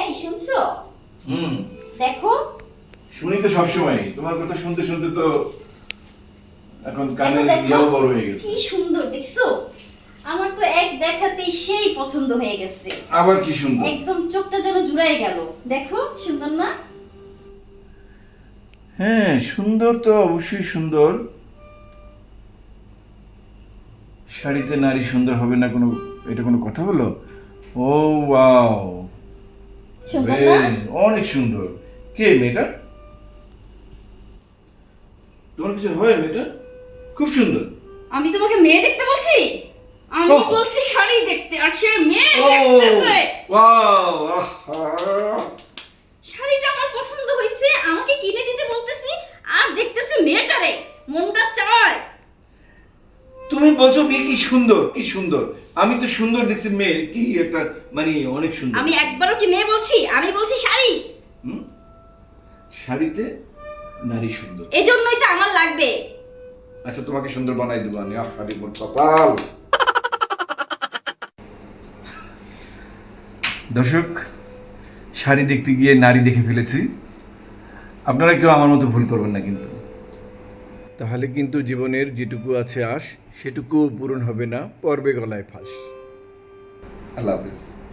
এই শুনছো? হুম। দেখো। শুনি তো সবসময় তোমার কথা শুনতে শুনতে তো এখন কানে দিয়াও বড় হয়ে গেছে। কি সুন্দর দেখছ? আমার তো এক দেখাতেই সেই পছন্দ হয়ে গেছে। আবার কি সুন্দর? একদম চোখটা যেন জুড়াই গেল। দেখো সুন্দর না? হ্যাঁ সুন্দর তো অবশ্যই সুন্দর। শাড়িতে নারী সুন্দর হবে না কোনো এটা কোনো কথা হলো? Oh wow. অনেক সুন্দর। কে মেয়েটা? তোমার কিছু হয় মেয়েটা? খুব সুন্দর। আমি তোমাকে মেয়ে দেখতে বলছি? আমি বলছি শাড়ি দেখতে আর সে মেয়ে ও দেখতেছে। ওয়াও আহা। তুমি বলছো মেয়ে কি সুন্দর কি সুন্দর। আমি তো সুন্দর দেখছি মেয়ে কি একটা মানে অনেক সুন্দর। আমি একবারও কি মেয়ে বলছি? আমি বলছি শাড়ি। হুম? শাড়িতে নারী সুন্দর। এজন্যই তো আমার লাগবে। আচ্ছা তোমাকে সুন্দর বানাই দেবো আমি। আহ শাড়ি মোট কপাল। দর্শক শাড়ি দেখতে গিয়ে নারী দেখে ফেলেছি। আপনারা কেউ আমার মতো ভুল করবেন না কিন্তু। তাহলে কিন্তু জীবনের যেটুকু আছে আশ, সেটুকুও পূরণ হবে না, পর্বে গলায় ফাঁস। আল্লাহ হাফিজ।